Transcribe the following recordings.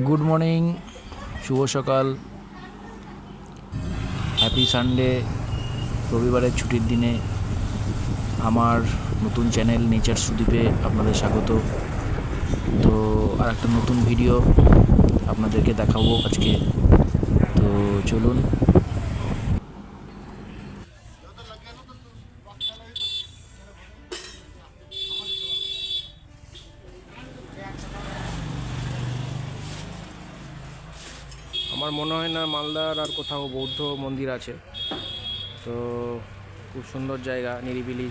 Good morning, শুভ সকাল, happy Sunday, রবিবারের ছুটির দিনে আমার নতুন চ্যানেল নেচার সুদীপে আপনাদের স্বাগত। তো আর একটা নতুন ভিডিও আপনাদেরকে দেখাবো আজকে। তো চলুন আমার মনে হয় না মালদার আর কোথাও বৌদ্ধ মন্দির আছে। তো খুব সুন্দর জায়গা, নিরিবিলি।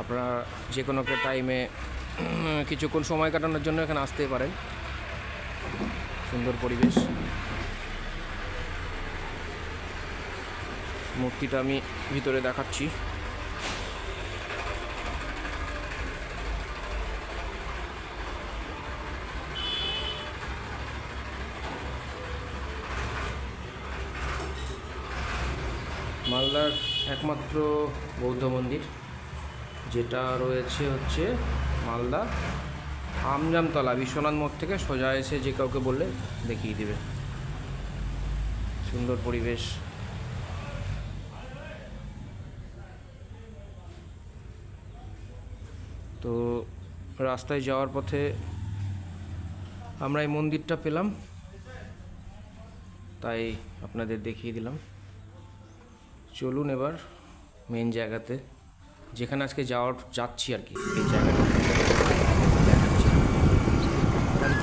আপনারা যে কোনো একটা টাইমে কিছুক্ষণ সময় কাটানোর জন্য এখানে আসতেই পারেন। সুন্দর পরিবেশ। মূর্তিটা আমি ভিতরে দেখাচ্ছি। মালদার একমাত্র বৌদ্ধ মন্দির, যেটা রয়েছে হচ্ছে মালদা আমজামতলা, বিশ্বনাথ মোড় থেকে সোজা এসে যে কাউকে বললে দেখিয়ে দেবে। সুন্দর পরিবেশ। তো রাস্তায় যাওয়ার পথে আমরা এই মন্দিরটা পেলাম, তাই আপনাদের দেখিয়ে দিলাম। চলুন এবার মেন জায়গাতে, যেখানে আজকে যাওয়ার, যাচ্ছি আর কি এই জায়গাটা।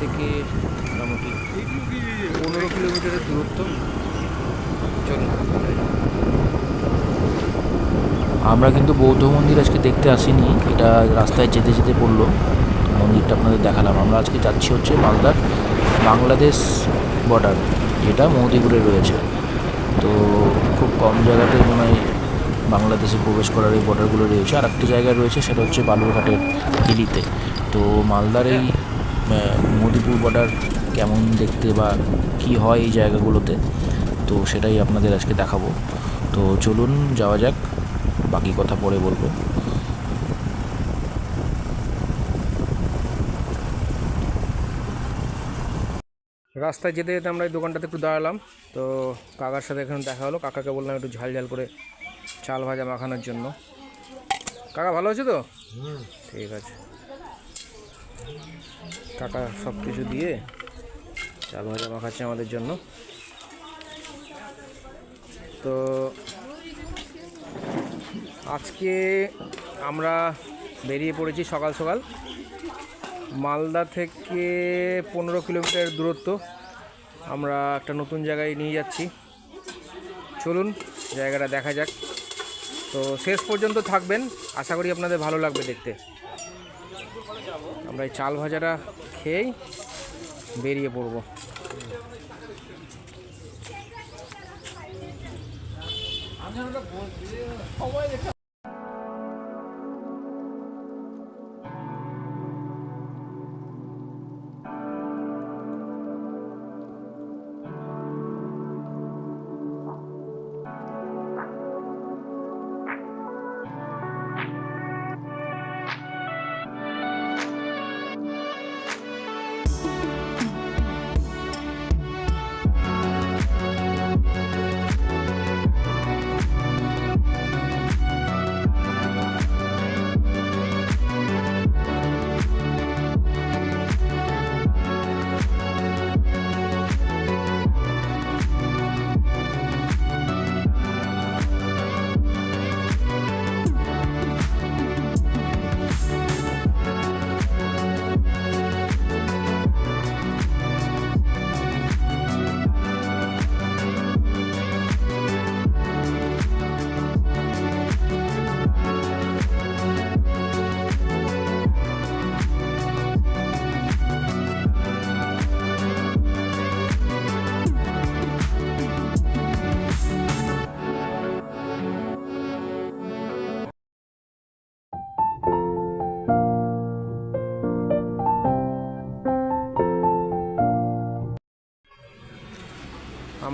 থেকে মোটামুটি পনেরো কিলোমিটারের দূরত্ব। চলুন। আমরা কিন্তু বৌদ্ধ মন্দির আজকে দেখতে আসিনি, এটা রাস্তায় যেতে যেতে পড়ল। মন্দিরটা আপনাদের দেখালাম। আমরা আজকে যাচ্ছি হচ্ছে মালদার বাংলাদেশ বর্ডার যেটা মৌদিপুরে রয়েছে। তো খুব কম জায়গাতেই মনে হয় বাংলাদেশে প্রবেশ করার এই বর্ডারগুলো রয়েছে। আর একটা জায়গায় রয়েছে, সেটা হচ্ছে বালুরঘাটের হিলিতে তো মালদার এই মধুপুর মদিপুর বর্ডার কেমন দেখতে বা কি হয় এই জায়গাগুলোতে? তো সেটাই আপনাদের আজকে দেখাবো। তো চলুন, যাওয়া যাক। বাকি কথা পরে বলব। রাস্তায় যেতে যেতে আমরা এই দোকানটাতে একটু দাঁড়ালাম। তো কাকার সাথে এখানে দেখা হলো। কাকাকে বললাম একটু ঝাল ঝাল করে চাল ভাজা মাখানোর জন্য। কাকা ভালো আছে তো? ঠিক আছে। কাকা সব কিছু দিয়ে চাল ভাজা মাখাচ্ছে আমাদের জন্য। তো আজকে আমরা বেরিয়ে পড়েছি সকাল সকাল। মালদা থেকে পনেরো কিলোমিটার দূরত্ব। আমরা একটা নতুন জায়গায় নিয়ে যাচ্ছি। চলুন, জায়গাটা দেখা যাক। তো শেষ পর্যন্ত থাকবেন। আশা করি আপনাদের ভালো লাগবে দেখতে। আমরা এই চাল ভাজাটা খেয়েই বেরিয়ে পড়ব।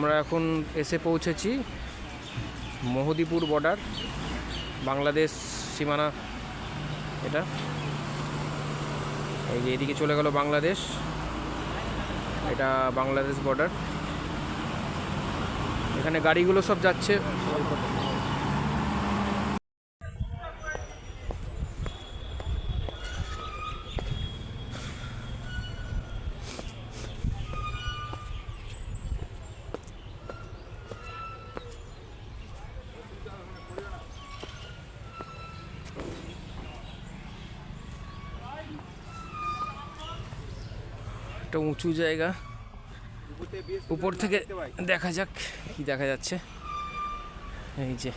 আমরা এখন এসে পৌঁছেছি মহদিপুর বর্ডার, বাংলাদেশ সীমানা। এটা। এই যে এদিকে চলে গেল বাংলাদেশ। এটা বাংলাদেশ বর্ডার। এখানে গাড়িগুলো সব যাচ্ছে। একটা উঁচু জায়গা। উপর থেকে দেখা যাক কি দেখা যাচ্ছে। এই যে।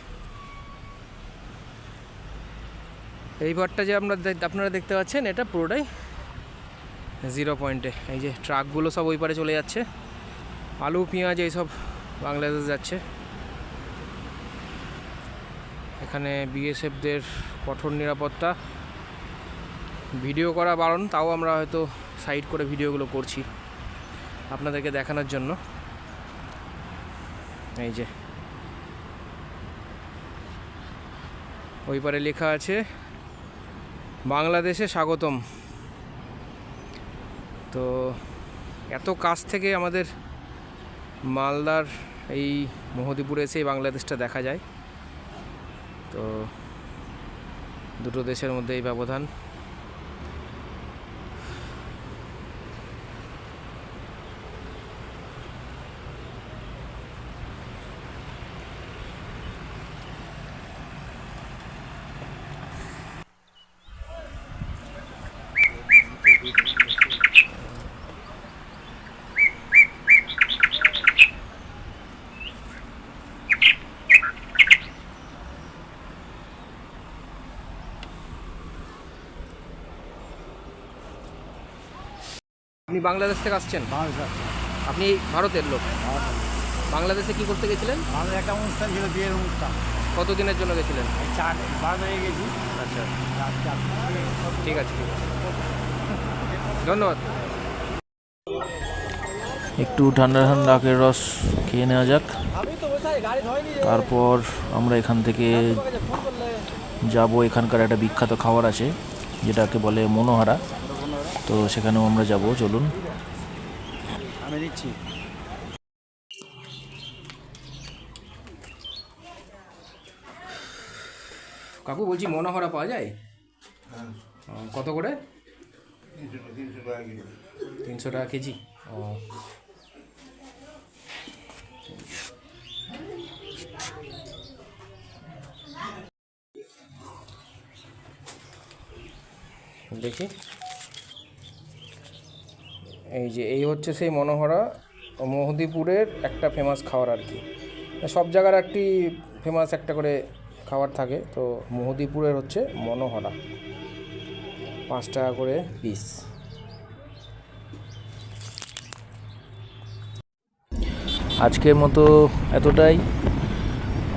এই ঘরটা যে আমরা আপনারা দেখতে পাচ্ছেন, এটা পুরোটাই জিরো পয়েন্টে। এই যে ট্রাকগুলো সব ওই পারে চলে যাচ্ছে। আলু, পেঁয়াজ এইসব বাংলাদেশ যাচ্ছে। এখানে বিএসএফদের কঠোর নিরাপত্তা। ভিডিও করা বারণ, তাও আমরা হয়তো সাইড করে ভিডিওগুলো করছি আপনাদেরকে দেখানোর জন্য। এই যে। ওই পারে লেখা আছে, বাংলাদেশে স্বাগতম। তো এত কাছ থেকে আমাদের মালদার এই মোহদিপুরে এসে বাংলাদেশটা দেখা যায়। তো দুটো দেশের মধ্যে এই ব্যবধান। আপনি বাংলাদেশ থেকে আসছেন? আপনি ভারতের লোক। বাংলাদেশে কি করতে গেছিলেন? আমাদের একটা অনুষ্ঠান ছিল বিয়ের অনুষ্ঠান। কতদিনের জন্য গেছিলেন? চার বার হয়ে গেছি। আচ্ছা। ঠিক আছে ঠিক আছে। ধন্যবাদ। একটু ঠান্ডা ঠান্ডা আখের রস খেয়ে নেওয়া যাক। তারপর আমরা এখান থেকে যাব। এখানকার একটা বিখ্যাত খাবার আছে যেটাকে বলে মনোহারা। তো সেখানেও আমরা যাব চলুন। আমি দিচ্ছি। কাকু বলছি মনোহরা পাওয়া যায়? কত করে? তিনশো টাকা কেজি? ও। দেখি। এই যে, এই হচ্ছে সেই মনোহরা মহদিপুরের একটা ফেমাস খাবার আর কি। সব জায়গার একটি ফেমাস একটা করে খাবার থাকে, তো মহদিপুরের হচ্ছে মনোহরা। পাঁচ টাকা করে পিস আজকের মতো এতটাই।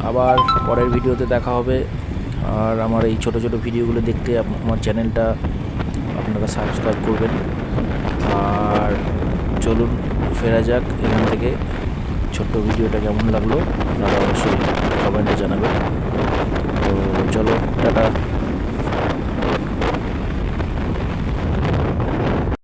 আবার পরের ভিডিওতে দেখা হবে। আর আমার এই ছোট ছোট ভিডিওগুলো দেখতে আমার চ্যানেলটা আপনারা সাবস্ক্রাইব করবেন। আর চলুন, ফেরা যাক এখান থেকে। ছোট্ট ভিডিওটা কেমন লাগল, আপনারা অবশ্যই কমেন্টে জানাবেন। তো চলো, টাটা।